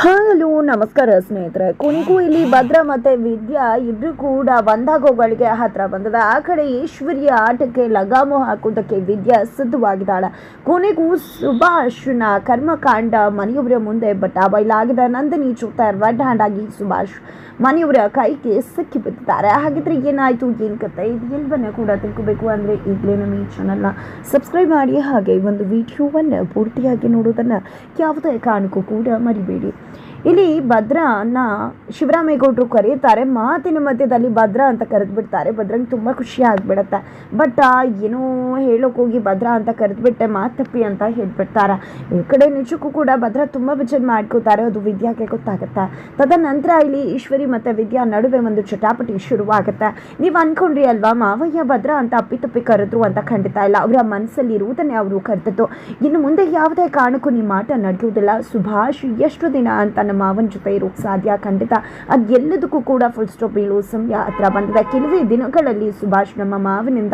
Hello, ನಮಸ್ಕಾರ ಸ್ನೇಹಿತರೆ. ಕುಂಕು ಇಲ್ಲಿ ಭದ್ರ ಮತ್ತೆ ವಿದ್ಯಾ ಇಬ್ರು ಕೂಡ ಒಂದಾಗೋಗಳಿಗೆ ಹತ್ರ ಬಂದದ. ಆ ಕಡೆ ಈಶ್ವರಿಯ ಆಟಕ್ಕೆ ಲಗಾಮು ಹಾಕುವುದಕ್ಕೆ ವಿದ್ಯಾ ಸಿದ್ಧವಾಗಿದ್ದಾಳೆ. ಕೊನೆಗೂ ಸುಭಾಷ್ನ ಕರ್ಮಕಾಂಡ ಮನೆಯವರ ಮುಂದೆ ಬಟ್ಟ ಬಯಲಾಗಿದೆ ನಂದಿನಿ ಚೂತಾರ್ ರೆಡ್ ಹ್ಯಾಂಡ್ ಆಗಿ ಸುಭಾಷ್. ಮನೆಯವರ ಕೈಗೆ ಸಿಕ್ಕಿ ಬಿದ್ದಿದ್ದಾರೆ ಹಾಗಿದ್ರೆ ಏನಾಯ್ತು? ಏನು ಕತೆ? ಇದು ಎಲ್ಲವನ್ನ ಕೂಡ ತಿಳ್ಕೋಬೇಕು ಅಂದ್ರೆ ಈಗಲೇ ನಮ್ಮ ಈ ಚಾನಲ್ನ ಸಬ್ಸ್ಕ್ರೈಬ್ ಮಾಡಿ ಹಾಗೆ ಒಂದು ವಿಡಿಯೋವನ್ನು ಪೂರ್ತಿಯಾಗಿ ನೋಡೋದನ್ನ ಯಾವುದೇ ಕಾರಣಕ್ಕೂ ಕೂಡ ಮರಿಬೇಡಿ. ಇಲ್ಲಿ ಭದ್ರನ ಶಿವರಾಮೇಗೌಡರು ಕರೀತಾರೆ, ಮಾತಿನ ಮಧ್ಯದಲ್ಲಿ ಭದ್ರ ಅಂತ ಕರೆದು ಬಿಡ್ತಾರೆ ಭದ್ರಂಗೆ ತುಂಬ ಖುಷಿ ಆಗಿಬಿಡತ್ತೆ. ಬಟ್ ಏನೋ ಹೇಳೋಕೆ ಹೋಗಿ ಭದ್ರ ಅಂತ ಕರೆದ್ಬಿಟ್ಟೆ ಮಾತಪ್ಪಿ ತಪ್ಪಿ ಅಂತ ಹೇಳ್ಬಿಡ್ತಾರೆ. ಈ ಕಡೆ ನಿಜಕ್ಕೂ ಕೂಡ ಭದ್ರ ತುಂಬ ವಿಚಾರ ಮಾಡ್ಕೋತಾರೆ, ಅದು ವಿದ್ಯಾಗೆ ಗೊತ್ತಾಗುತ್ತೆ. ತದನಂತರ ಇಲ್ಲಿ ಈಶ್ವರಿ ಮತ್ತು ವಿದ್ಯಾ ನಡುವೆ ಒಂದು ಚಟಾಪಟಿ ಶುರುವಾಗುತ್ತೆ. ನೀವು ಅನ್ಕೊಂಡ್ರಿ ಅಲ್ವಾ, ಮಾವಯ್ಯ ಭದ್ರ ಅಂತ ಅಪ್ಪಿತಪ್ಪಿ ಕರೆದ್ರು ಅಂತ ಖಂಡಿತ ಇಲ್ಲ. ಅವರ ಮನಸ್ಸಲ್ಲಿ ಇರುವುದನ್ನೇ ಅವರು ಕರೆದದ್ದು. ಇನ್ನು ಮುಂದೆ ಯಾವುದೇ ಕಾರಣಕ್ಕೂ ನಿಮ್ಮ ಆಟ ನಡೆಯುವುದಿಲ್ಲ. ಸುಭಾಷ್, ಎಷ್ಟು ದಿನ ಅಂತ ಮಾವನ ಜೊತೆ ಇರೋಕ್ಕೆ ಸಾಧ್ಯ? ಖಂಡಿತ. ಅದು ಎಲ್ಲದಕ್ಕೂ ಕೂಡ ಫುಲ್ ಸ್ಟಾಪ್ ಬೀಳೋ ಸಮಯ ಹತ್ರ ಬಂದಿದೆ. ಕೆಲವೇ ದಿನಗಳಲ್ಲಿ ಸುಭಾಷ್ ನಮ್ಮ ಮಾವನಿಂದ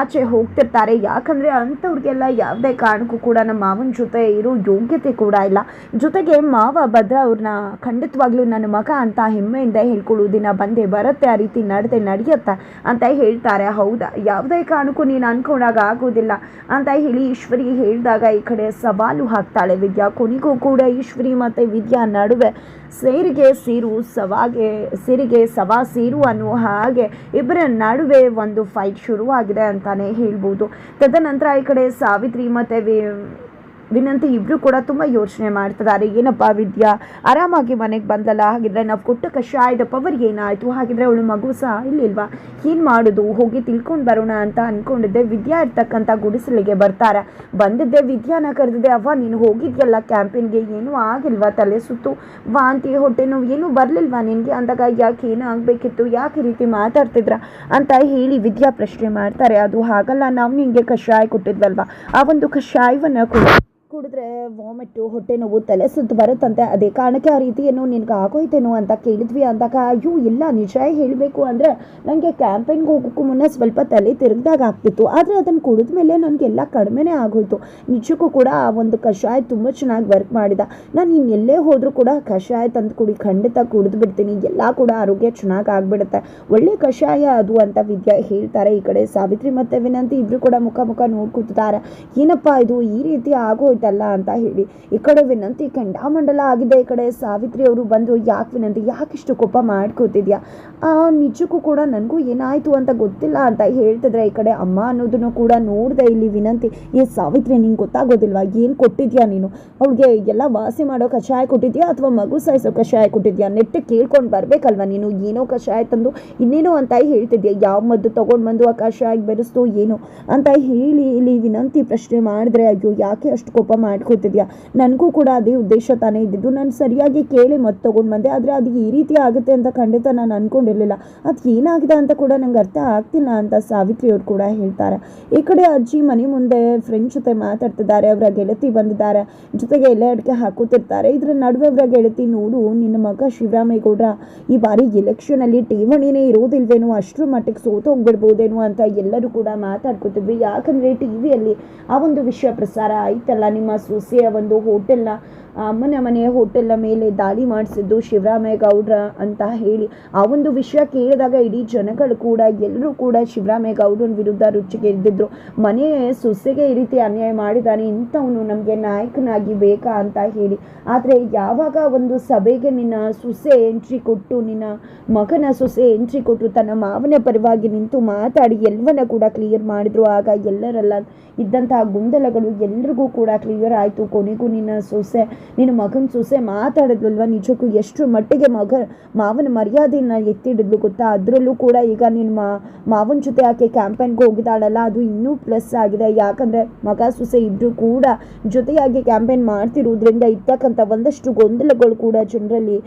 ಆಚೆ ಹೋಗ್ತಿರ್ತಾರೆ. ಯಾಕಂದರೆ ಅಂಥವ್ರಿಗೆಲ್ಲ ಯಾವುದೇ ಕಾರಣಕ್ಕೂ ಕೂಡ ನಮ್ಮ ಮಾವನ ಜೊತೆ ಇರೋ ಯೋಗ್ಯತೆ ಕೂಡ ಇಲ್ಲ. ಜೊತೆಗೆ ಮಾವ ಭದ್ರ ಅವ್ರನ್ನ ಖಂಡಿತವಾಗ್ಲೂ ನನ್ನ ಮಗ ಅಂತ ಹೆಮ್ಮೆಯಿಂದ ಹೇಳ್ಕೊಳ್ಳೋ ದಿನ ಬಂದೇ ಬರುತ್ತೆ. ಆ ರೀತಿ ನಡೆದೆ ನಡೆಯುತ್ತೆ ಅಂತ ಹೇಳ್ತಾರೆ. ಹೌದಾ? ಯಾವುದೇ ಕಾರಣಕ್ಕೂ ನೀನು ಅನ್ಕೊಂಡಾಗ ಆಗೋದಿಲ್ಲ ಅಂತ ಹೇಳಿ ಈಶ್ವರಿ ಹೇಳಿದಾಗ ಈ ಕಡೆ ಸವಾಲು ಹಾಕ್ತಾಳೆ. ವಿದ್ಯಾ, ಕೊನೆಗೂ ಕೂಡ ಈಶ್ವರಿ ಮತ್ತು ವಿದ್ಯಾ ನಡುವೆ ಸೇರಿಗೆ ಸೀರು ಸವಾಗೆ, ಸಿರಿಗೆ ಸವಾ ಸೀರು ಅನ್ನುವ ಹಾಗೆ ಇಬ್ಬರ ನಡುವೆ ಒಂದು ಫೈಟ್ ಶುರುವಾಗಿದೆ ಅಂತಾನೆ ಹೇಳ್ಬೋದು. ತದನಂತರ ಈ ಕಡೆ ಸಾವಿತ್ರಿ ಮತ್ತು ವಿನಂತಿ ಇಬ್ರು ಕೂಡ ತುಂಬ ಯೋಚನೆ ಮಾಡ್ತಿದ್ದಾರೆ. ಏನಪ್ಪ ವಿದ್ಯಾ, ಆರಾಮಾಗಿ ಮನೆಗೆ ಬಂದಲ್ಲ? ಹಾಗಿದ್ರೆ ನಾವು ಕೊಟ್ಟ ಕಷಾಯದ ಪವರ್ ಏನಾಯಿತು? ಹಾಗಿದ್ರೆ ಅವಳು ಮಗು ಸಹ ಇಲ್ಲಿಲ್ವಾ? ಏನು ಮಾಡೋದು? ಹೋಗಿ ತಿಳ್ಕೊಂಡು ಬರೋಣ ಅಂತ ಅನ್ಕೊಂಡಿದ್ದೆ. ವಿದ್ಯಾ ಇರ್ತಕ್ಕಂಥ ಗುಡಿಸಲಿಗೆ ಬರ್ತಾರೆ. ಬಂದಿದ್ದೆ, ವಿದ್ಯಾನ ಕರೆದಿದ್ದೆ, ಅವ್ವ, ನೀನು ಹೋಗಿದ್ಯಲ್ಲ? ಕ್ಯಾಂಪಿನ್ಗೆ ಏನೂ ಆಗಿಲ್ವಾ? ತಲೆ ಸುತ್ತು. ವಾಂತಿ ಹೊಟ್ಟೆ ನೋವು. ಏನೂ ಬರಲಿಲ್ವಾ ನಿನಗೆ? ಅಂದಾಗ, ಯಾಕೆ? ಏನೂ ಆಗಬೇಕಿತ್ತು? ಯಾಕೆ ಈ ರೀತಿ ಮಾತಾಡ್ತಿದ್ರ? ಅಂತ ಹೇಳಿ ವಿದ್ಯಾ ಪ್ರಶ್ನೆ ಮಾಡ್ತಾರೆ. ಅದು ಹಾಗಲ್ಲ. ನಾವು ನಿನಗೆ ಕಷಾಯ ಕೊಟ್ಟಿದ್ವಲ್ವಾ? ಆ ಒಂದು ಕಷಾಯವನ್ನು ಕೂಡ. ಕುಡಿದ್ರೆ ವಾಮಿಟ್ಟು ಹೊಟ್ಟೆ ನೋವು, ತಲೆ ಸುತ್ತು ಬರುತ್ತಂತೆ. ಅದೇ ಕಾರಣಕ್ಕೆ ಆ ರೀತಿಯನ್ನು ನಿನಗೆ ಆಗೋಯ್ತೇನೋ ಅಂತ ಕೇಳಿದ್ವಿ ಅಂದಾಗ, ಅಯ್ಯೋ, ಇಲ್ಲ, ನಿಜ ಹೇಳಬೇಕು ಅಂದರೆ ನನಗೆ ಕ್ಯಾಂಪೇನ್ಗೆ ಹೋಗೋಕ್ಕೂ ಮುನ್ನ ಸ್ವಲ್ಪ ತಲೆ ತಿರುಗ್ದಾಗ ಆಗ್ತಿತ್ತು. ಆದರೆ ಅದನ್ನು ಕುಡಿದ ಮೇಲೆ ನನಗೆಲ್ಲ ಕಡಿಮೆನೇ ಆಗೋಯ್ತು. ನಿಜಕ್ಕೂ ಕೂಡ ಆ ಒಂದು ಕಷಾಯ ತುಂಬ ಚೆನ್ನಾಗಿ ವರ್ಕ್ ಮಾಡಿದ. ನಾನು ಇನ್ನೆಲ್ಲೇ ಹೋದರೂ ಕೂಡ ಕಷಾಯ ತಂದು ಕುಡಿ, ಖಂಡಿತ ಕುಡಿದು ಬಿಡ್ತೀನಿ. ಎಲ್ಲ ಕೂಡ ಆರೋಗ್ಯ ಚೆನ್ನಾಗಿ ಆಗ್ಬಿಡುತ್ತೆ. ಒಳ್ಳೆ ಕಷಾಯ ಅದು ಅಂತ ವಿದ್ಯಾ ಹೇಳ್ತಾರೆ ಈ ಕಡೆ. ಸಾವಿತ್ರಿ ಮತ್ತು ವಿನಂತಿ ಇಬ್ಬರು ಕೂಡ ಮುಖ ಮುಖ ನೋಡ್ಕೊತಿದ್ದಾರೆ. ಏನಪ್ಪ ಇದು? ಈ ರೀತಿ ಆಗೋಯ್ತಲ್ಲ ಅಂತ ಹೇಳಿ ಈ ಕಡೆ ವಿನಂತಿ ಕೆಂಡಾಮಂಡಲ ಆಗಿದೆ, ಈ ಕಡೆ ಸಾವಿತ್ರಿ ಅವರು ಬಂದು ಯಾಕೆ ವಿನಂತಿ, ಯಾಕೆ ಇಷ್ಟು ಕೋಪ ಮಾಡ್ಕೋತಿದ್ಯಾ? ನಿಜಕ್ಕೂ ಕೂಡ ನನಗೂ ಏನಾಯಿತು ಅಂತ ಗೊತ್ತಿಲ್ಲ ಅಂತ ಹೇಳ್ತಿದ್ರೆ ಈ ಕಡೆ ಅಮ್ಮ ಅನ್ನೋದನ್ನು ಕೂಡ ನೋಡಿದೆ ಇಲ್ಲಿ ವಿನಂತಿ. ಏ, ಸಾವಿತ್ರಿ, ನಿಂಗೆ ಗೊತ್ತಾಗೋದಿಲ್ವಾ? ಏನು ಕೊಟ್ಟಿದ್ಯಾ ನೀನು? ಅವಳಿಗೆ ಎಲ್ಲ ವಾಸಿ ಮಾಡೋ ಕಷಾಯ ಕೊಟ್ಟಿದ್ಯಾ ಅಥವಾ ಮಗು ಸಾಯಿಸೋ ಕಷಾಯ ಕೊಟ್ಟಿದ್ಯಾ? ನೆಟ್ಟ ಕೇಳ್ಕೊಂಡು ಬರಬೇಕಲ್ವ ನೀನು? ಏನೋ ಕಷಾಯ ತಂದು ಇನ್ನೇನೋ ಅಂತ ಹೇಳ್ತಿದ್ಯಾ? ಯಾವ ಮದ್ದು ತೊಗೊಂಡು ಬಂದು ಆ ಕಷಾಯ ಬೆರೆಸ್ತು ಏನೋ ಅಂತ ಹೇಳಿ ಇಲ್ಲಿ ವಿನಂತಿ ಪ್ರಶ್ನೆ ಮಾಡಿದ್ರೆ, ಅಯ್ಯೋ, ಯಾಕೆ ಅಷ್ಟು ಕೋಪ ಮಾಡ್ಕೋತಿದ್ಯಾ? ನನಗೂ ಕೂಡ ಅದೇ ಉದ್ದೇಶ ತಾನೇ ಇದ್ದಿದ್ದು. ನಾನು ಸರಿಯಾಗಿ ಕೇಳಿ ಮತ್ತೆ ತೊಗೊಂಡು ಬಂದೆ. ಆದರೆ ಅದು ಈ ರೀತಿ ಆಗುತ್ತೆ ಅಂತ ಖಂಡಿತ ನಾನು ಅಂದ್ಕೊಂಡಿರಲಿಲ್ಲ ಅದು ಏನಾಗಿದೆ ಅಂತ ಕೂಡ ನಂಗೆ ಅರ್ಥ ಆಗ್ತಿಲ್ಲ ಅಂತ ಸಾವಿತ್ರಿ ಅವ್ರು ಕೂಡ ಹೇಳ್ತಾರೆ. ಈ ಕಡೆ ಅಜ್ಜಿ ಮನೆ ಮುಂದೆ ಫ್ರೆಂಡ್ ಜೊತೆ ಮಾತಾಡ್ತಿದ್ದಾರೆ. ಅವರ ಗೆಳತಿ ಬಂದಿದ್ದಾರೆ. ಜೊತೆಗೆ ಎಲೆ ಅಡಿಕೆ ಹಾಕುತ್ತಿರ್ತಾರೆ. ಇದರ ನಡುವೆ ಅವರ ಗೆಳತಿ ನೋಡು, ನಿನ್ನ ಮಗ ಶಿವರಾಮೇಗೌಡ ಈ ಬಾರಿ ಎಲೆಕ್ಷನಲ್ಲಿ ಠೇವಣಿನೇ ಇರೋದಿಲ್ವೇನೋ, ಅಷ್ಟರ ಮಟ್ಟಿಗೆ ಸೋತು ಅಂತ ಎಲ್ಲರೂ ಕೂಡ ಮಾತಾಡ್ಕೊತಿದ್ವಿ. ಯಾಕಂದರೆ ಟಿ ವಿಯಲ್ಲಿ ಆ ಒಂದು ವಿಷಯ ಪ್ರಸಾರ ಆಯ್ತಲ್ಲ ನಿಮ್ಮ ಸೊಸೆಯ ಒಂದು ಹೋಟೆಲ್ನ ಅಮ್ಮನ ಮನೆಯ ಹೋಟೆಲ್ನ ಮೇಲೆ ದಾಳಿ ಮಾಡಿಸಿದ್ದು ಶಿವರಾಮೇಗೌಡ್ರ ಅಂತ ಹೇಳಿ. ಆ ಒಂದು ವಿಷಯ ಕೇಳಿದಾಗ ಇಡೀ ಜನಗಳು ಕೂಡ, ಎಲ್ಲರೂ ಕೂಡ ಶಿವರಾಮೇಗೌಡನ ವಿರುದ್ಧ ರುಚಿಗೆ ಇದ್ದಿದ್ರು. ಮನೆ ಸೊಸೆಗೆ ಈ ರೀತಿ ಅನ್ಯಾಯ ಮಾಡಿದ್ದಾನೆ, ಇಂಥವನು ನಮಗೆ ನಾಯಕನಾಗಿ ಬೇಕಾ ಅಂತ ಹೇಳಿ. ಆದರೆ ಯಾವಾಗ ಒಂದು ಸಭೆಗೆ ನಿನ್ನ ಸೊಸೆ ಎಂಟ್ರಿ ಕೊಟ್ಟು, ನಿನ್ನ ಮಗನ ಸೊಸೆ ಎಂಟ್ರಿ ಕೊಟ್ಟು ತನ್ನ ಮಾವನ ಪರವಾಗಿ ನಿಂತು ಮಾತಾಡಿ ಎಲ್ಲವನ್ನ ಕೂಡ ಕ್ಲಿಯರ್ ಮಾಡಿದ್ರು. ಆಗ ಎಲ್ಲರೆಲ್ಲ ಇದ್ದಂತಹ ಗೊಂದಲಗಳು ಎಲ್ರಿಗೂ ಕೂಡ ಕ್ಲಿಯರ್ ಆಯಿತು ಕೊನೆಗೂ ನಿನ್ನ ಸೊಸೆ, ನಿನ್ನ ಮಗನ ಸೊಸೆ ಮಾತಾಡಿದ್ವಲ್ವ ನಿಜಕ್ಕೂ? ಎಷ್ಟು ಮಟ್ಟಿಗೆ ಮಗ ಮಾವನ ಮರ್ಯಾದೆಯನ್ನು ಎತ್ತಿಡಿದ್ಲು ಗೊತ್ತಾ? ಅದರಲ್ಲೂ ಕೂಡ ಈಗ ನಿನ್ನ ಮಾವನ ಜೊತೆ ಆಕೆ ಕ್ಯಾಂಪೇನ್ಗೆ ಹೋಗಿದ್ದಾಳಲ್ಲ, ಅದು ಇನ್ನೂ ಪ್ಲಸ್ ಆಗಿದೆ. ಯಾಕಂದರೆ ಮಗ ಸೊಸೆ ಇಬ್ಬರು ಕೂಡ ಜೊತೆಯಾಗಿ ಕ್ಯಾಂಪೇನ್ ಮಾಡ್ತಿರೋದ್ರಿಂದ ಇರ್ತಕ್ಕಂಥ ಒಂದಷ್ಟು ಗೊಂದಲಗಳು ಕೂಡ ಜನರಲ್ಲಿ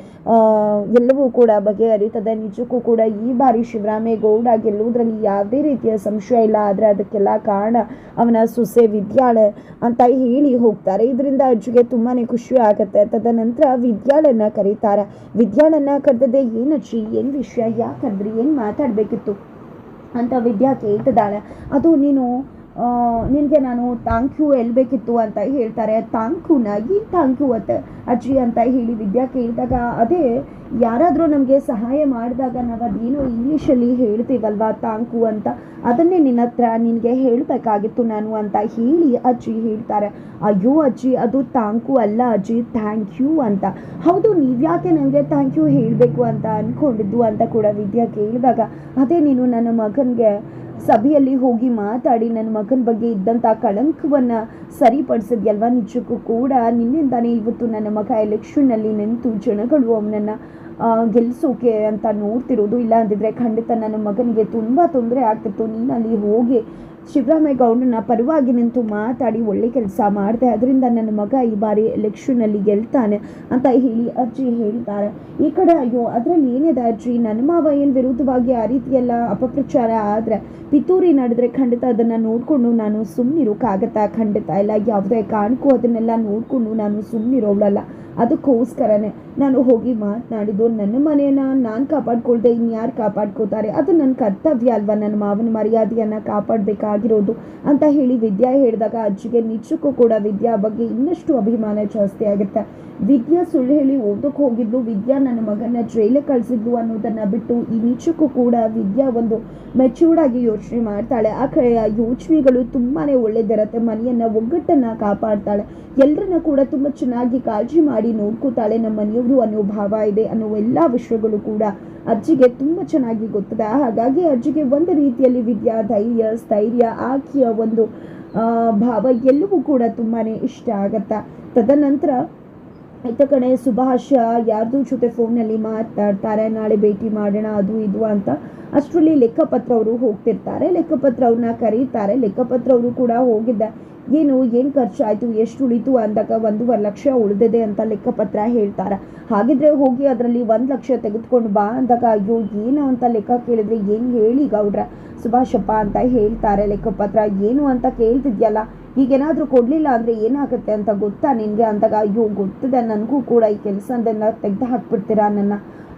ಎಲ್ಲವೂ ಕೂಡ ಬಗೆಹರಿತದೆ. ನಿಜಕ್ಕೂ ಕೂಡ ಈ ಬಾರಿ ಶಿವರಾಮೇಗೌಡ ಗೆಲ್ಲುವುದರಲ್ಲಿ ಯಾವುದೇ ರೀತಿಯ ಸಂಶಯ ಇಲ್ಲ. ಆದರೆ ಅದಕ್ಕೆಲ್ಲ ಕಾರಣ ಅವನ ಸೊಸೆ ವಿದ್ಯಾಳೆ ಅಂತ ಹೇಳಿ ಹೋಗ್ತಾರೆ. ಇದರಿಂದ ಅಜ್ಜಿಗೆ ತುಂಬಾ ಖುಷಿ ಆಗುತ್ತೆ. ತದನಂತರ ವಿದ್ಯಾಳನ್ನ ಕರೀತಾರೆ. ವಿದ್ಯಾಳನ್ನ ಕರೆದದೆ ಅಜ್ಜಿ? ಏನು ವಿಷಯ? ಯಾಕೆ ಕರೆದ್ರಿ ಏನು ಮಾತಾಡಬೇಕಿತ್ತು? ಅಂತ ವಿದ್ಯಾ ಕೇಳ್ತಿದ್ದಾಳೆ. ಅದು ನೀನು ನಿನಗೆ ನಾನು ಥ್ಯಾಂಕ್ ಯು ಹೇಳ್ಬೇಕಿತ್ತು ಅಂತ ಹೇಳ್ತಾರೆ. ಥ್ಯಾಂಕ್ ಯುನ ಏನು ಥ್ಯಾಂಕ್ ಯು ಅಂತ ಅಜ್ಜಿ ಅಂತ ಹೇಳಿ ವಿದ್ಯಾ ಕೇಳಿದಾಗ, ಅದೇ ಯಾರಾದರೂ ನಮಗೆ ಸಹಾಯ ಮಾಡಿದಾಗ ನಾವು ಅದೇನೋ ಇಂಗ್ಲೀಷಲ್ಲಿ ಹೇಳ್ತೀವಲ್ವಾ ಥ್ಯಾಂಕ್ ಅಂತ, ಅದನ್ನೇ ನಿನ್ನ ಹತ್ರ ನಿನಗೆ ಹೇಳಬೇಕಾಗಿತ್ತು ನಾನು ಅಂತ ಹೇಳಿ ಅಜ್ಜಿ ಹೇಳ್ತಾರೆ. ಅಯ್ಯೋ ಅಜ್ಜಿ, ಅದು ಥ್ಯಾಂಕ್ ಅಲ್ಲ ಅಜ್ಜಿ ಥ್ಯಾಂಕ್ ಯು ಅಂತ. ಹೌದು ನೀವ್ಯಾಕೆ ನನಗೆ ಥ್ಯಾಂಕ್ ಯು ಹೇಳಬೇಕು ಅಂತ ಅಂದ್ಕೊಂಡಿದ್ದು ಅಂತ ಕೂಡ ವಿದ್ಯಾ ಕೇಳಿದಾಗ, ಅದೇ ನೀನು ನನ್ನ ಮಗನಿಗೆ ಸಭೆಯಲ್ಲಿ ಹೋಗಿ ಮಾತಾಡಿ, ನನ್ನ ಮಗನ ಬಗ್ಗೆ ಇದ್ದಂಥ ಕಳಂಕವನ್ನು ಸರಿಪಡಿಸಿದ್ಯಲ್ವಾ ನಿಜಕ್ಕೂ ಕೂಡ? ನಿನ್ನಿಂದಾನೇ ಇವತ್ತು ನನ್ನ ಮಗ ಎಲೆಕ್ಷನ್ನಲ್ಲಿ ನಿಂತು ಜನಗಳು ಅವನನ್ನು ಗೆಲ್ಲಿಸೋಕೆ ಅಂತ ನೋಡ್ತಿರೋದು. ಇಲ್ಲ ಅಂದಿದ್ರೆ ಖಂಡಿತ ನನ್ನ ಮಗನಿಗೆ ತುಂಬ ತೊಂದರೆ ಆಗ್ತಿತ್ತು. ನೀನು ಅಲ್ಲಿ ಹೋಗಿ ಶಿವರಾಮೇಗೌಡನ ಪರವಾಗಿ ನಿಂತು ಮಾತಾಡಿ ಒಳ್ಳೆ ಕೆಲಸ ಮಾಡಿದೆ. ಅದರಿಂದ ನನ್ನ ಮಗ ಈ ಬಾರಿ ಎಲೆಕ್ಷನಲ್ಲಿ ಗೆಲ್ತಾನೆ ಅಂತ ಹೇಳಿ ಅಜ್ಜಿ ಹೇಳ್ತಾರೆ ಈ ಕಡೆ ಅಯ್ಯೋ, ಅದರಲ್ಲಿ ಏನಿದೆ ಅಜ್ಜಿ? ನನ್ನ ಮಾವ ಏನು ವಿರುದ್ಧವಾಗಿ ಆ ರೀತಿಯೆಲ್ಲ ಅಪಪ್ರಚಾರ ಆದರೆ, ಪಿತೂರಿ ನಡೆದ್ರೆ ಖಂಡಿತ ಅದನ್ನು ನೋಡಿಕೊಂಡು ನಾನು ಸುಮ್ಮನಿರೋಕ್ಕಾಗತ್ತಾ ಖಂಡಿತ ಇಲ್ಲ ಯಾವುದೇ ಕಾರಣಕ್ಕೂ ಅದನ್ನೆಲ್ಲ ನೋಡಿಕೊಂಡು ನಾನು ಸುಮ್ಮನಿರೋಳಲ್ಲ ಅದಕ್ಕೋಸ್ಕರನೇ ನಾನು ಹೋಗಿ ಮಾತನಾಡಿದ್ದು, ನನ್ನ ಮನೆಯನ್ನ ನಾನು ಕಾಪಾಡ್ಕೊಳ್ದೆ, ಇನ್ಯಾರು ಕಾಪಾಡ್ಕೋತಾರೆ ಅದು ನನ್ನ ಕರ್ತವ್ಯ ಅಲ್ವಾ? ನನ್ನ ಮಾವನ ಮರ್ಯಾದೆಯನ್ನು ಕಾಪಾಡಬೇಕಾಗಿರೋದು ಅಂತ ಹೇಳಿ ವಿದ್ಯಾ ಹೇಳಿದಾಗ ಅಜ್ಜಿಗೆ ನಿಜಕ್ಕೂ ಕೂಡ ವಿದ್ಯಾ ಬಗ್ಗೆ ಇನ್ನಷ್ಟು ಅಭಿಮಾನ ಜಾಸ್ತಿ ಆಗುತ್ತೆ. ವಿದ್ಯಾ ಸುಳ್ಳು ಹೇಳಿ ಓದಕ್ಕೆ ಹೋಗಿದ್ಲು. ವಿದ್ಯಾ ನನ್ನ ಮಗನ ಜೈಲಿಗೆ ಕಳಿಸಿದ್ಲು ಅನ್ನೋದನ್ನು ಬಿಟ್ಟು ಈ ನಿಜಕ್ಕೂ ಕೂಡ ವಿದ್ಯಾ ಒಂದು ಮೆಚೂರ್ಡ್ ಆಗಿ ಯೋಚನೆ ಮಾಡ್ತಾಳೆ. ಆ ಕಡೆಯ ಯೋಚನೆಗಳು ತುಂಬಾ ಒಳ್ಳೇದಿರತ್ತೆ. ಮನೆಯನ್ನು ಒಗ್ಗಟ್ಟನ್ನು ಕಾಪಾಡ್ತಾಳೆ. ಎಲ್ಲರನ್ನ ಕೂಡ ತುಂಬ ಚೆನ್ನಾಗಿ ಕಾಳಜಿ ಮಾಡಿ ನೋಡ್ಕೋತಾಳೆ ನಮ್ಮ ಮನೆಯವರು ಅನ್ನೋ ಭಾವ ಇದೆ ಅನ್ನೋ ಎಲ್ಲ ವಿಷಯಗಳು ಕೂಡ ಅಜ್ಜಿಗೆ ತುಂಬ ಚೆನ್ನಾಗಿ ಗೊತ್ತಿದೆ. ಹಾಗಾಗಿ ಅಜ್ಜಿಗೆ ಒಂದು ರೀತಿಯಲ್ಲಿ ವಿದ್ಯಾ ಧೈರ್ಯ, ಸ್ಥೈರ್ಯ, ಆಕೆಯ ಒಂದು ಭಾವ ಎಲ್ಲವೂ ಕೂಡ ತುಂಬಾ ಇಷ್ಟ ಆಗತ್ತ. ತದನಂತರ ಇತ್ತ ಕಣೆ ಸುಭಾಷ, ಯಾರ್ದು ಜೊತೆ ಫೋನಲ್ಲಿ ಮಾತಾಡ್ತಾರೆ, ನಾಳೆ ಭೇಟಿ ಮಾಡೋಣ, ಅದು ಇದು ಅಂತ ಅಷ್ಟರಲ್ಲಿ ಲೆಕ್ಕಪತ್ರ ಅವರು ಹೋಗ್ತಿರ್ತಾರೆ. ಲೆಕ್ಕಪತ್ರ ಅವ್ರನ್ನ ಕರೀತಾರೆ. ಲೆಕ್ಕಪತ್ರ ಅವರು ಕೂಡ ಹೋಗಿದ್ದ, ಏನು ಏನು ಖರ್ಚಾಯಿತು, ಎಷ್ಟು ಉಳಿತು ಅಂದಾಗ ಒಂದೂವರೆ ಲಕ್ಷ ಉಳಿದಿದೆ ಅಂತ ಲೆಕ್ಕಪತ್ರ ಹೇಳ್ತಾರೆ. ಹಾಗಿದ್ರೆ ಹೋಗಿ ಅದರಲ್ಲಿ ಒಂದು ಲಕ್ಷ ತೆಗೆದುಕೊಂಡು ಬಾ ಅಂದಾಗ, ಅಯ್ಯೋ, ಏನು ಅಂತ ಲೆಕ್ಕ ಕೇಳಿದ್ರೆ ಏನು ಹೇಳಿ ಗೌಡ್ರ? ಸುಭಾಷಪ್ಪ ಅಂತ ಹೇಳ್ತಾರೆ ಲೆಕ್ಕಪತ್ರ. ಏನು ಅಂತ ಕೇಳ್ತಿದ್ಯಲ್ಲ ಈಗೇನಾದರೂ ಕೊಡಲಿಲ್ಲ ಅಂದರೆ ಏನಾಗುತ್ತೆ ಅಂತ ಗೊತ್ತಾ ನಿನಗೆ? ಅಂದಾಗ, ಅಯ್ಯೋ, ಗೊತ್ತಿದೆ. ನನಗೂ ಕೂಡ ಈ ಕೆಲಸದೆಲ್ಲ ತೆಗೆದು ಹಾಕ್ಬಿಡ್ತೀರಾ? ನನ್ನ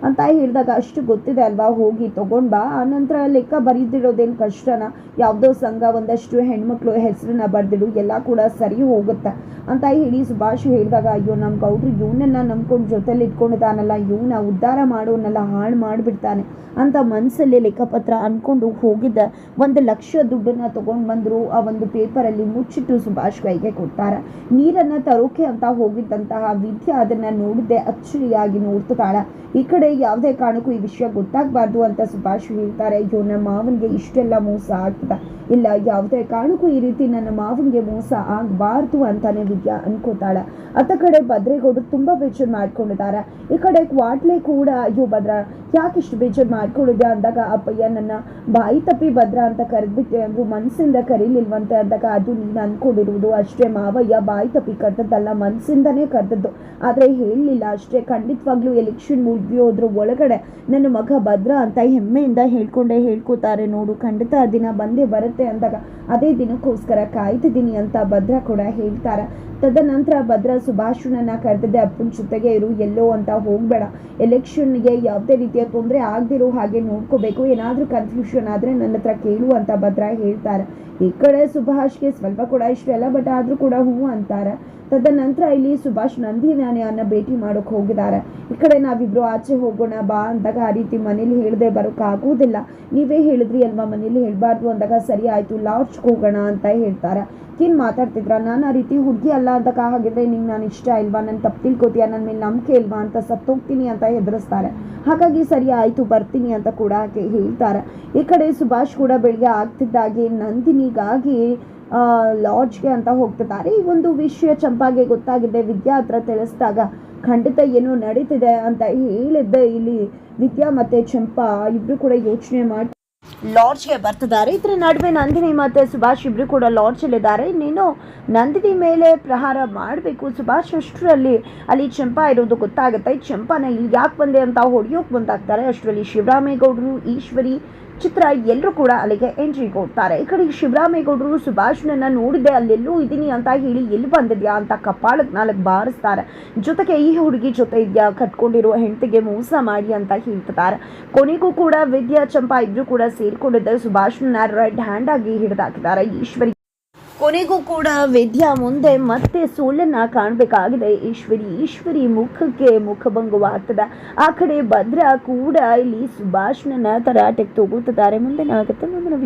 ಅಂತ ಹೇಳಿದಾಗ ಅಷ್ಟು ಗೊತ್ತಿದೆ ಅಲ್ವಾ? ಹೋಗಿ ತೊಗೊಂಡ್ ಬಾ. ನಂತರ ಲೆಕ್ಕ ಬರೆದಿಡೋದೇನು ಕಷ್ಟನ? ಯಾವುದೋ ಸಂಘ ಒಂದಷ್ಟು ಹೆಣ್ಮಕ್ಳು ಹೆಸರನ್ನ ಬರೆದಿಡು, ಎಲ್ಲ ಕೂಡ ಸರಿ ಹೋಗುತ್ತೆ ಅಂತ ಹೇಳಿ ಸುಭಾಷ್ ಹೇಳಿದಾಗ, ಅಯ್ಯೋ ನಮ್ಮ ಗೌಡ್ರು ಇವನನ್ನ ನಂಬ್ಕೊಂಡು ಜೊತೆಲಿ ಇಟ್ಕೊಂಡಿದ್ದಾನಲ್ಲ, ಇವನ ಉದ್ಧಾರ ಮಾಡೋನೆಲ್ಲ, ಹಾಳು ಮಾಡಿಬಿಡ್ತಾನೆ ಅಂತ ಮನಸ್ಸಲ್ಲಿ ಲೆಕ್ಕಪತ್ರ ಅಂದ್ಕೊಂಡು ಹೋಗಿದ್ದ ಒಂದು ಲಕ್ಷ ದುಡ್ಡನ್ನ ತಗೊಂಡು ಬಂದರು. ಆ ಒಂದು ಪೇಪರಲ್ಲಿ ಮುಚ್ಚಿಟ್ಟು ಸುಭಾಷ್ ಕೈಗೆ ಕೊಡ್ತಾರೆ. ನೀರನ್ನು ತರೋಕೆ ಅಂತ ಹೋಗಿದ್ದಂತಹ ವಿದ್ಯಾ ಅದನ್ನು ನೋಡಿದ್ದೆ ಅಚ್ಚರಿಯಾಗಿ ನೋಡ್ತಾಳೆ ಈ ಕಡೆ ಯಾವುದೇ ಕಾರಣಕ್ಕೂ ಈ ವಿಷಯ ಗೊತ್ತಾಗಬಾರ್ದು ಅಂತ ಸುಭಾಷ್ ಹೇಳ್ತಾರೆ. ಅಯ್ಯೋ, ನಮ್ಮ ಮಾವನಿಗೆ ಇಷ್ಟೆಲ್ಲ ಮೋಸ ಆಗ್ತದ. ಇಲ್ಲ, ಯಾವುದೇ ಕಾರಣಕ್ಕೂ ಈ ರೀತಿ ನನ್ನ ಮಾವನಿಗೆ ಮೋಸ ಆಗಬಾರ್ದು ಅಂತಾನೆ ವಿದ್ಯಾ ಅನ್ಕೋತಾಳೆ. ಅತ್ತ ಕಡೆ ಭದ್ರೇಗೌಡರು ತುಂಬ ಬೇಜಾರು ಮಾಡ್ಕೊಂಡಿದ್ದಾರೆ. ಈ ಕಡೆ ಕ್ವಾಟ್ಲೆ ಕೂಡ, ಅಯ್ಯೋ, ಭದ್ರ, ಯಾಕೆ ಇಷ್ಟು ಬೇಜಾರು ಮಾಡ್ಕೊಂಡಿದ್ದೆ ಅಂದಾಗ, ಅಪ್ಪಯ್ಯ, ನನ್ನ ಬಾಯಿ ತಪ್ಪಿ ಭದ್ರ ಅಂತ ಕರೆದ್ಬಿಟ್ಟೆ ಅಂದ್ರು ಮನಸ್ಸಿಂದ ಕರೀಲಿಲ್ವಂತೆ ಅಂದಾಗ ಅದು ನೀನು ಅನ್ಕೊಂಡಿರುವುದು. ಅಷ್ಟೇ ಮಾವಯ್ಯ, ಬಾಯಿ ತಪ್ಪಿ ಕರೆದದ್ದಲ್ಲ ಮನಸ್ಸಿಂದನೇ ಕರೆದದ್ದು. ಆದರೆ ಹೇಳಲಿಲ್ಲ ಅಷ್ಟೇ. ಖಂಡಿತವಾಗ್ಲೂ ಎಲೆಕ್ಷನ್ ಮುಗಿಯೋದ್ರ ಒಳಗಡೆ ನನ್ನ ಮಗ ಭದ್ರ ಅಂತ ಹೆಮ್ಮೆಯಿಂದ ಹೇಳ್ಕೊಂಡೇ, ಹೇಳ್ಕೊತಾರೆ, ನೋಡು, ಖಂಡಿತ ದಿನ ಬಂದೇ ಬರುತ್ತೆ ಅಂದಾಗ ಅದೇ ದಿನಕ್ಕೋಸ್ಕರ ಕಾಯ್ತಿದ್ದೀನಿ ಅಂತ ಭದ್ರ ಕೂಡ ಹೇಳ್ತಾರೆ. ತದನಂತರ ಭದ್ರ ಸುಭಾಷಣನ ಕರೆದಿದ್ದೆ ಅಪ್ಪನ ಜೊತೆಗೆ ಇರು, ಎಲ್ಲೋ ಅಂತ ಹೋಗ್ಬೇಡ. ಎಲೆಕ್ಷನ್ಗೆ ಯಾವುದೇ ರೀತಿಯ ತೊಂದರೆ ಆಗದಿರೋ ಹಾಗೆ ನೋಡ್ಕೋಬೇಕು. ಏನಾದರೂ ಕನ್ಫ್ಯೂಷನ್ ಆದರೆ ನನ್ನ ಹತ್ರ ಕೇಳು ಅಂತ ಭದ್ರ ಹೇಳ್ತಾರೆ. ಈ ಕಡೆ ಸುಭಾಷ್ಗೆ ಸ್ವಲ್ಪ ಕೂಡ ಇಷ್ಟ ಇಲ್ಲ ಬಟ್ ಆದರೂ ಕೂಡ ಹ್ಞೂ ಅಂತಾರೆ. ತದನಂತರ ಇಲ್ಲಿ ಸುಭಾಷ್ ನಂದಿನಾನೆಯನ್ನ ಭೇಟಿ ಮಾಡೋಕೆ ಹೋಗಿದ್ದಾರೆ. ಈ ಕಡೆ ನಾವಿಬ್ರು ಆಚೆ ಹೋಗೋಣ ಬಾ ಅಂದಾಗ ಆ ರೀತಿ ಮನೇಲಿ ಹೇಳದೆ ಬರೋಕ್ಕಾಗೋದಿಲ್ಲ ನೀವೇ ಹೇಳಿದ್ರಿ ಅಲ್ವಾ ಮನೇಲಿ ಹೇಳಬಾರ್ದು ಅಂದಾಗ ಸರಿ ಆಯಿತು, ಲಾಡ್ಜ್ಗೆ ಹೋಗೋಣ ಅಂತ ಹೇಳ್ತಾರೆ. ಏನು ಮಾತಾಡ್ತಿದ್ರ. ನಾನು ಆ ರೀತಿ ಹುಡುಗಿ ಅಲ್ಲ ಅಂತ ಕಾ ಹಾಗಿದ್ರೆ ನಿಂಗೆ ನಾನು ಇಷ್ಟ ಇಲ್ವಾ? ನಾನು ತಪ್ಪು ತಿಳ್ಕೊತೀಯ? ನನ್ನ ಮೇಲೆ ನಂಬಿಕೆ ಇಲ್ವಾ ಅಂತ ಸತ್ತೋಗ್ತೀನಿ ಅಂತ ಹೆದರಿಸ್ತಾರೆ. ಹಾಗಾಗಿ ಸರಿ ಆಯಿತು, ಬರ್ತೀನಿ ಅಂತ ಕೂಡ ಹೇಳ್ತಾರೆ. ಈ ಕಡೆ ಸುಭಾಷ್ ಕೂಡ ಬೆಳಿಗ್ಗೆ ಆಗ್ತಿದ್ದಾಗೆ ನಂದಿನಿಗಾಗಿ ಲಾಡ್ಜ್ಗೆ ಅಂತ ಹೋಗ್ತಿದ್ದಾರೆ. ಈ ಒಂದು ವಿಷಯ ಚಂಪಾಗೆ ಗೊತ್ತಾಗಿದೆ. ವಿದ್ಯಾ ಹತ್ರ ತಿಳಿಸಿದಾಗ, ಖಂಡಿತ ಏನೋ ನಡೀತಿದೆ ಅಂತ ಹೇಳಿದ್ದೆ. ಇಲ್ಲಿ ವಿದ್ಯಾ ಮತ್ತೆ ಚಂಪಾ ಇಬ್ರು ಕೂಡ ಯೋಚನೆ ಮಾಡಿ ಲಾಡ್ಜ್ಗೆ ಬರ್ತಿದ್ದಾರೆ. ಇದ್ರ ನಡುವೆ ನಂದಿನಿ ಮತ್ತೆ ಸುಭಾಷ್ ಇಬ್ರು ಕೂಡ ಲಾಡ್ಜಲ್ಲಿದ್ದಾರೆ ನೀನು ನಂದಿನಿ ಮೇಲೆ ಪ್ರಹಾರ ಮಾಡಬೇಕು. ಸುಭಾಷ್ ಅಷ್ಟರಲ್ಲಿ ಅಲ್ಲಿ ಚಂಪಾ ಇರೋದು ಗೊತ್ತಾಗುತ್ತೆ. ಚಂಪಾನ ಇಲ್ಲಿ ಯಾಕೆ ಬಂದೆ ಅಂತ ಹೊಡೆಯೋಕೆ ಬಂದಾಗ್ತಾರೆ ಅಷ್ಟರಲ್ಲಿ ಶಿವರಾಮೇಗೌಡರು, ಈಶ್ವರಿ ಚಿತ್ರ ಎಲ್ಲರೂ ಕೂಡ ಅಲ್ಲಿಗೆ ಎಂಟ್ರಿ ಕೊಡ್ತಾರೆ. ಈ ಕಡೆ ಶಿವರಾಮೇಗೌಡರು ಸುಭಾಷ್ನನ್ನ ನೋಡಿದೆ ಅಲ್ಲೆಲ್ಲೂ ಇದ್ದೀನಿ ಅಂತ ಹೇಳಿ ಎಲ್ಲಿ ಬಂದಿದ್ಯಾ ಅಂತ ಕಪಾಳಕ್ಕೆ ನಾಲ್ಕು ಬಾರಿಸ್ತಾರೆ. ಜೊತೆಗೆ ಈ ಹುಡುಗಿ ಜೊತೆ ಇದೆಯಾ, ಕಟ್ಕೊಂಡಿರೋ ಹೆಂಡತಿಗೆ ಮೋಸ ಮಾಡಿ ಅಂತ ಹೇಳ್ತಿದ್ದಾರೆ. ಕೊನೆಗೂ ಕೂಡ ವಿದ್ಯಾ ಚಂಪಾ ಇಬ್ರು ಕೂಡ ಸೇರ್ಕೊಂಡಿದ್ದೆ ಸುಭಾಷ್ನ ರೆಡ್ ಹ್ಯಾಂಡ್ ಆಗಿ ಹಿಡಿದಾಕಿದ್ದಾರೆ. ಈಶ್ವರಿ ಕೊನೆಗೂ ಕೂಡ ವಿದ್ಯಾ ಮುಂದೆ ಮತ್ತೆ ಸೋಲನ್ನ ಕಾಣಬೇಕಾಗಿದೆ. ಈಶ್ವರಿ ಈಶ್ವರಿ ಮುಖಕ್ಕೆ ಮುಖಭಂಗವಾಗ್ತದ ಆ ಕಡೆ ಭದ್ರ ಕೂಡ ಇಲ್ಲಿ ಸುಭಾಷ್ಣನ ತರಾಟೆಗೆ ತಗೋತಿದ್ದಾರೆ ಮುಂದೆ ನಾವು ಮುಂದಿನ